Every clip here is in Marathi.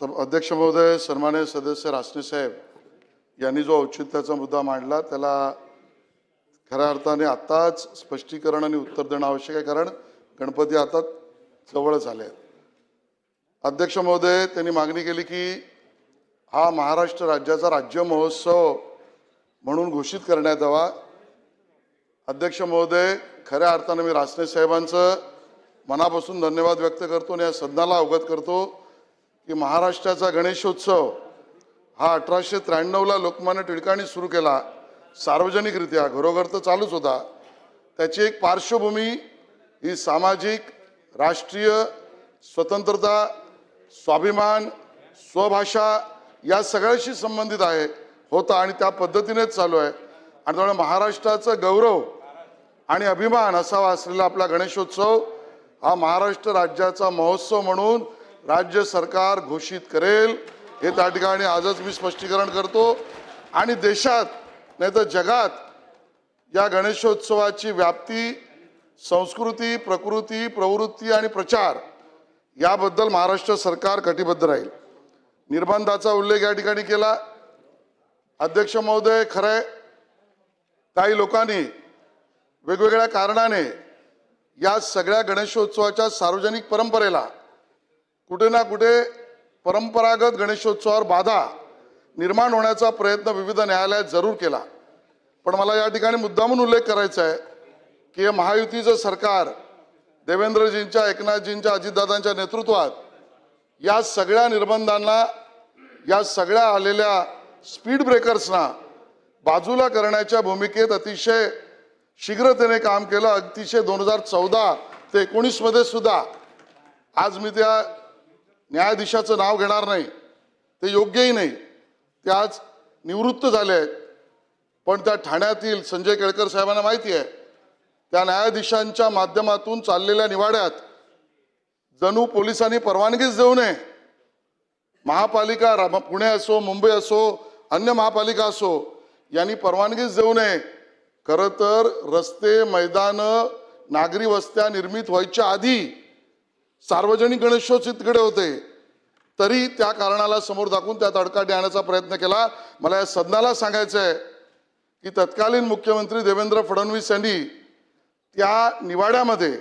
सम- अध्यक्ष महोदय सन्मान्य सदस्य रासने साहेब यांनी जो औचित्याचा मुद्दा मांडला त्याला खऱ्या अर्थाने आत्ताच स्पष्टीकरण आणि उत्तर देणं आवश्यक आहे कारण गणपती आता जवळच आले आहेत. अध्यक्ष महोदय त्यांनी मागणी केली की हा महाराष्ट्र राज्याचा राज्य महोत्सव म्हणून घोषित करण्यात यावा. अध्यक्ष महोदय खऱ्या अर्थानं मी रासने साहेबांचं मनापासून धन्यवाद व्यक्त करतो आणि या सदनाला अवगत करतो की महाराष्ट्राचा गणेशोत्सव हा अठराशे त्र्याण्णवला लोकमान्य टिळकांनी सुरू केला. सार्वजनिकरित्या घरोघर तर चालूच होता. त्याची एक पार्श्वभूमी ही सामाजिक राष्ट्रीय स्वतंत्रता स्वाभिमान स्वभाषा या सगळ्याशी संबंधित आहे होता आणि त्या पद्धतीनेच चालू आहे. आणि त्यामुळे महाराष्ट्राचं गौरव आणि अभिमान असावा असलेला आपला गणेशोत्सव हा महाराष्ट्र राज्याचा महोत्सव म्हणून राज्य सरकार घोषित करेल. हे त्या ठिकाणी आजच मी स्पष्टीकरण करतो. आणि देशात नाही तर जगात या गणेशोत्सवाची व्याप्ती संस्कृती प्रकृती प्रवृत्ती आणि प्रचार याबद्दल महाराष्ट्र सरकार कटिबद्ध राहील. निर्बंधाचा उल्लेख या ठिकाणी केला. अध्यक्ष महोदय खरंय. काही लोकांनी वेगवेगळ्या कारणाने या सगळ्या गणेशोत्सवाच्या सार्वजनिक परंपरेला कुठे ना कुठे परंपरागत गणेशोत्सवावर बाधा निर्माण होण्याचा प्रयत्न विविध न्यायालयात जरूर केला. पण मला या ठिकाणी मुद्दामून उल्लेख करायचा आहे की हे महायुतीचं सरकार देवेंद्रजींच्या एकनाथजींच्या अजितदादांच्या नेतृत्वात या सगळ्या निर्बंधांना या सगळ्या आलेल्या स्पीड ब्रेकर्सना बाजूला करण्याच्या भूमिकेत अतिशय शीघ्रतेने काम केलं. अतिशय दोन हजार चौदा ते एकोणीसमध्ये सुद्धा. आज मी त्या न्यायाधीशाचं नाव घेणार नाही. ते योग्यही नाही. ते आज निवृत्त झाले आहेत. पण त्या ठाण्यातील संजय केळकर साहेबांना माहिती आहे. त्या न्यायाधीशांच्या माध्यमातून चाललेल्या निवाड्यात जणू पोलिसांनी परवानगीच देऊ नये. महापालिका पुणे असो मुंबई असो अन्य महापालिका असो यांनी परवानगीच देऊ नये. खरं तर रस्ते मैदानं नागरी वस्त्या निर्मित व्हायच्या आधी सार्वजनिक गणेशोत्सव तिकडे होते. तरी त्या कारणाला समोर दाखवून त्यात अडकाटी आणण्याचा प्रयत्न केला. मला या सदनाला सांगायचं आहे की तत्कालीन मुख्यमंत्री देवेंद्र फडणवीस यांनी त्या निवाड्यामध्ये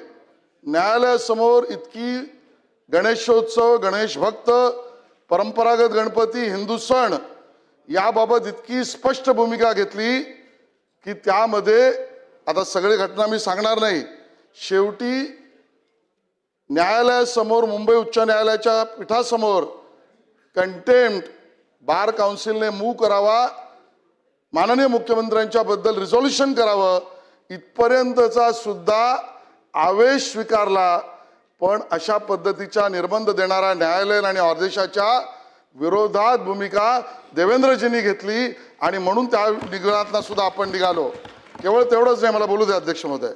न्यायालयासमोर इतकी गणेशोत्सव गणेश भक्त परंपरागत गणपती हिंदू सण याबाबत इतकी स्पष्ट भूमिका घेतली की त्यामध्ये आता सगळी घटना मी सांगणार नाही. शेवटी न्यायालयासमोर मुंबई उच्च न्यायालयाच्या पीठासमोर कंटेम्प्ट बार काउन्सिलने मूव करावा माननीय मुख्यमंत्र्यांच्या बद्दल रिझॉल्युशन करावं इथपर्यंतचा सुद्धा आवेश स्वीकारला पण अशा पद्धतीचा निर्बंध देणारा न्यायालयीन आणि आदेशाच्या विरोधात भूमिका देवेंद्रजींनी घेतली आणि म्हणून त्या निघालातनं सुद्धा आपण निघालो. केवळ तेवढंच नाही मला बोलू दे अध्यक्ष महोदय.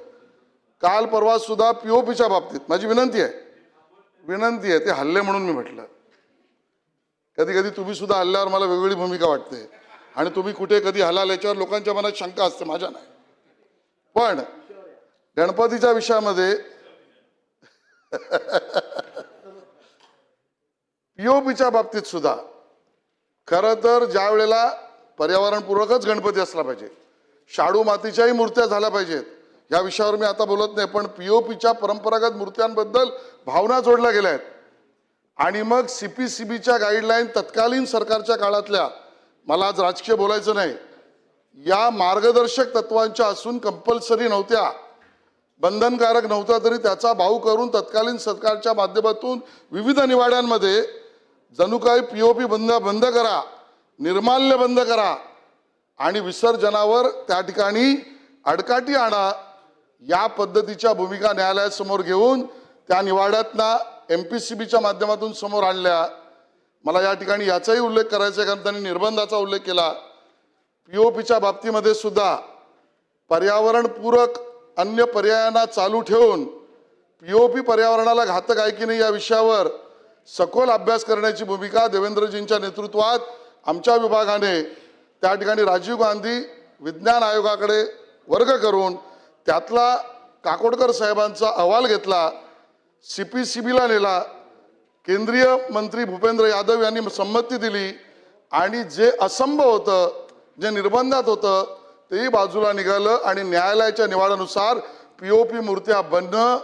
काल परवा सुद्धा पीच्या बाबतीत माझी विनंती आहे. विनंती आहे ते हल्ले म्हणून मी म्हटलं. कधी कधी तुम्ही सुद्धा हल्ल्यावर मला वेगवेगळी भूमिका वाटते. आणि तुम्ही कुठे कधी हलाल याच्यावर लोकांच्या मनात शंका असते माझ्या नाही. पण गणपतीच्या विषयामध्ये पीओपीच्या बाबतीत सुद्धा खरं तर ज्या वेळेला पर्यावरणपूर्वकच गणपती असला पाहिजे शाडू मातीच्याही मूर्त्या झाल्या पाहिजेत या विषयावर मी आता बोलत नाही पण पीओपीच्या परंपरागत मूर्त्यांबद्दल भावना जोडल्या गेल्या आहेत. आणि मग सी पी सी बीच्या गाईडलाईन तत्कालीन सरकारच्या काळातल्या मला आज राजकीय बोलायचं नाही या मार्गदर्शक तत्वांच्या असून कंपल्सरी नव्हत्या बंधनकारक नव्हता तरी त्याचा भाऊ करून तत्कालीन सरकारच्या माध्यमातून विविध निवाड्यांमध्ये जणू काही पी ओ पी बंद बंद करा. निर्माल्य बंद करा. आणि विसर्जनावर त्या ठिकाणी अडकाटी आणा. या पद्धतीच्या भूमिका न्यायालयासमोर घेऊन त्या निवाड्यातना एम पी सी बीच्या माध्यमातून समोर आणल्या. मला या ठिकाणी याचाही उल्लेख करायचा आहे कारण त्यांनी निर्बंधाचा उल्लेख केला. पी ओ पीच्या बाबतीमध्ये सुद्धा पर्यावरणपूरक अन्य पर्यायांना चालू ठेवून पी ओ पी पर्यावरणाला घातक आहे की नाही या विषयावर सखोल अभ्यास करण्याची भूमिका देवेंद्रजींच्या नेतृत्वात आमच्या विभागाने त्या ठिकाणी राजीव गांधी विज्ञान आयोगाकडे वर्ग करून त्यातला काकोडकर साहेबांचा अहवाल घेतला सी पी सी बीला नेला केंद्रीय मंत्री भूपेंद्र यादव यांनी संमती दिली आणि जे असंभव होतं जे निर्बंधात होतं तेही बाजूला निघालं आणि न्यायालयाच्या निवडानुसार पी ओ पी मूर्त्या बनणं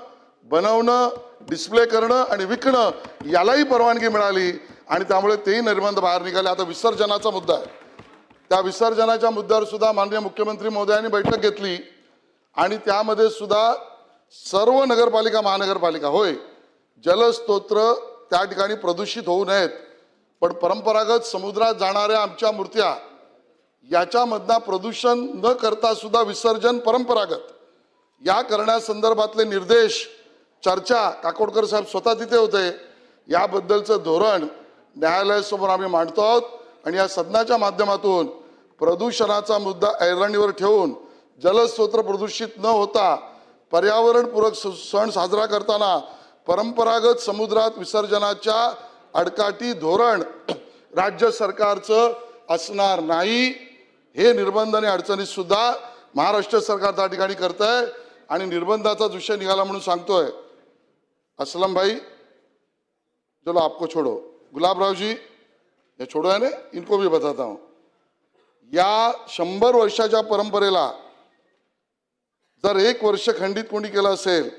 बनवणं डिस्प्ले करणं आणि विकणं यालाही परवानगी मिळाली आणि त्यामुळे तेही निर्बंध बाहेर निघाले. आता विसर्जनाचा मुद्दा आहे. त्या विसर्जनाच्या मुद्द्यावर सुद्धा माननीय मुख्यमंत्री महोदयांनी बैठक घेतली आणि त्यामध्ये सुद्धा सर्व नगरपालिका महानगरपालिका होय जलस्तोत्र त्या ठिकाणी प्रदूषित होऊ नयेत. पण परंपरागत समुद्रात जाणाऱ्या आमच्या मूर्त्या याच्यामधनं प्रदूषण न करता सुद्धा विसर्जन परंपरागत. या करण्यासंदर्भातले निर्देश चर्चा काकोडकर साहेब स्वतः तिथे होते. याबद्दलचं धोरण न्यायालयासमोर आम्ही मांडतो आहोत आणि या सदनाच्या माध्यमातून प्रदूषणाचा मुद्दा ऐरणीवर ठेवून जलस्रोत प्रदूषित न होता पर्यावरणपूरक स- सण साजरा करताना परंपरागत समुद्रात विसर्जनाच्या अडकाटी धोरण राज्य सरकारचं असणार नाही. हे निर्बंध आणि अडचणीसुद्धा महाराष्ट्र सरकार त्या ठिकाणी करत आहे आणि निर्बंधाचा विषय निघाला म्हणून सांगतोय. असलम भाई चलो आपको छोड़ो। गुलाबराव जी ये छोड़ो है ना इनको भी बताता हूं। या शंभर वर्षाच्या परंपरेला जर एक वर्ष खंडित कोणी केलं असेल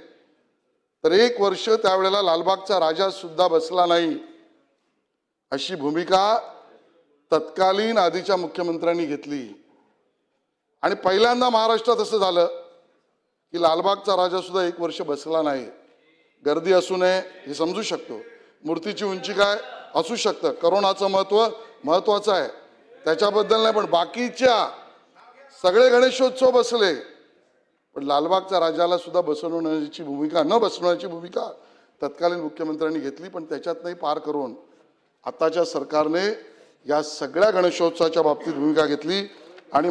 तर एक वर्ष त्यावेळेला लालबागचा राजा सुद्धा बसला नाही. अशी भूमिका तत्कालीन आधीच्या मुख्यमंत्र्यांनी घेतली. आणि पहिल्यांदा महाराष्ट्रात असं झालं की लालबागचा राजा सुद्धा एक वर्ष बसला नाही. गर्दी असू नये हे समजू शकतो. मूर्तीची उंची काय? असू शकतं. करोनाचं महत्त्व महत्वाचं आहे. त्याच्याबद्दल नाही पण बाकीच्या सगळे गणेशोत्सव बसले. पण लालबागच्या राजाला सुद्धा बसवण्याची भूमिका न बसवण्याची भूमिका तत्कालीन मुख्यमंत्र्यांनी घेतली पण त्याच्यातनंही पार करून आताच्या सरकारने या सगळ्या गणेशोत्सवाच्या बाबतीत भूमिका घेतली आणि